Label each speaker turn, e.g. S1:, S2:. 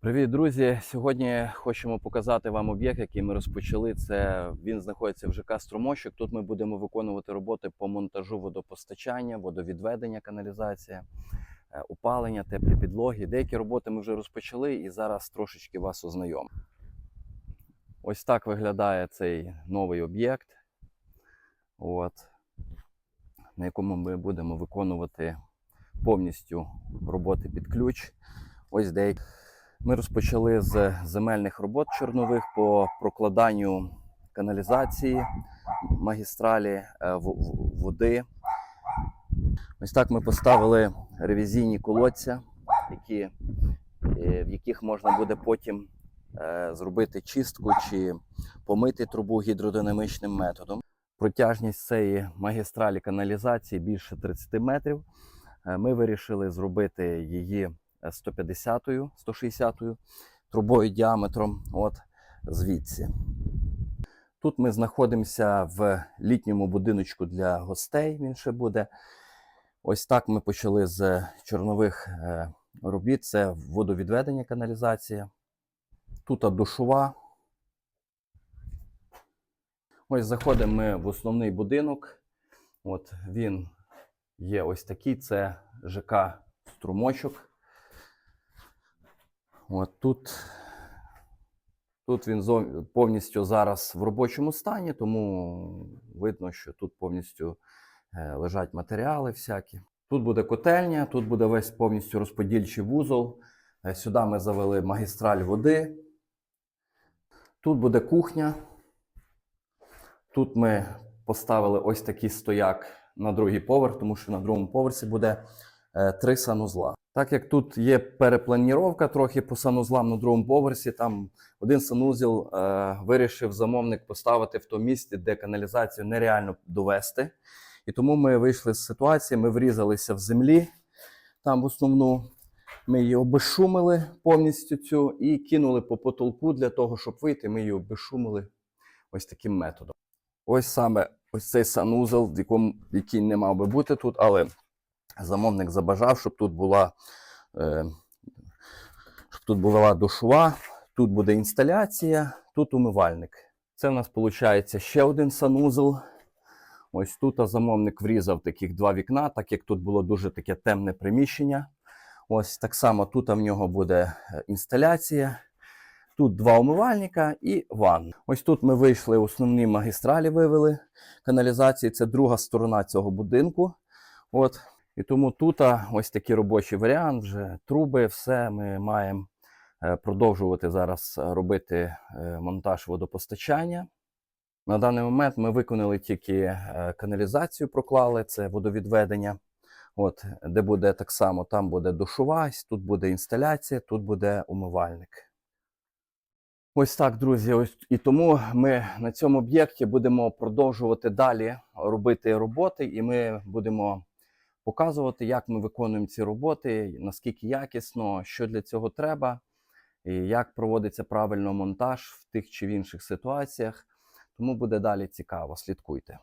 S1: Привіт, друзі! Сьогодні хочемо показати вам об'єкт, який ми розпочали. Це він знаходиться в ЖК Струмощик. Тут ми будемо виконувати роботи по монтажу водопостачання, водовідведення, каналізація, е, опалення, теплі підлоги. Деякі роботи ми вже розпочали і зараз трошечки вас ознайомимо. Ось так виглядає цей новий об'єкт, от, на якому ми будемо виконувати повністю роботи під ключ. Ось деякі. Ми розпочали з земельних робот чорнових по прокладанню каналізації, магістралі е, води. Ось так ми поставили ревізійні колодця, які, е, в яких можна буде потім е, зробити чистку чи помити трубу гідродинамічним методом. Протяжність цієї магістралі каналізації більше 30 метрів. Ми вирішили зробити її 150-ю, 160-ю трубою діаметром от звідси. Тут ми знаходимося в літньому будиночку для гостей. Він ще буде. Ось так ми почали з чорнових е, робіт. Це водовідведення каналізація. Тут душова. Ось заходимо ми в основний будинок. От він є ось такий. Це ЖК Струмочок. От тут, тут він повністю зараз в робочому стані, тому видно, що тут повністю е, лежать матеріали всякі. Тут буде котельня, тут буде весь повністю розподільчий вузол. Е, Сюди ми завели магістраль води. Тут буде кухня. Тут ми поставили ось такий стояк на другий поверх, тому що на другому поверсі буде три санузла. Так як тут є перепланіровка трохи по санузлам на другому поверсі, там один санузел е, вирішив замовник поставити в тому місці, де каналізацію нереально довести. І тому ми вийшли з ситуації, ми врізалися в землі, там в основну. Ми її обезшумили повністю цю і кинули по потолку для того, щоб вийти. Ми її обезшумили ось таким методом. Ось саме ось цей санузел, який не мав би бути тут, але замовник забажав, щоб тут була, е, щоб тут була душова, тут буде інсталяція, тут умивальник. Це в нас виходить ще один санузел. Ось тут замовник врізав таких два вікна, так як тут було дуже таке темне приміщення. Ось так само тут в нього буде е, інсталяція. Тут два умивальника і ванна. Ось тут ми вийшли, основні магістралі вивели каналізації. Це друга сторона цього будинку. От. І тому тут ось такий робочий варіант, вже труби, все ми маємо е, продовжувати зараз робити е, монтаж водопостачання. На даний момент ми виконали тільки е, каналізацію, проклали, це водовідведення. От, де буде так само, там буде душова, тут буде інсталяція, тут буде умивальник. Ось так, друзі. Ось і тому ми на цьому об'єкті будемо продовжувати далі робити роботи, і ми будемо показувати, як ми виконуємо ці роботи, наскільки якісно, що для цього треба, і як проводиться правильно монтаж в тих чи в інших ситуаціях. Тому буде далі цікаво. Слідкуйте.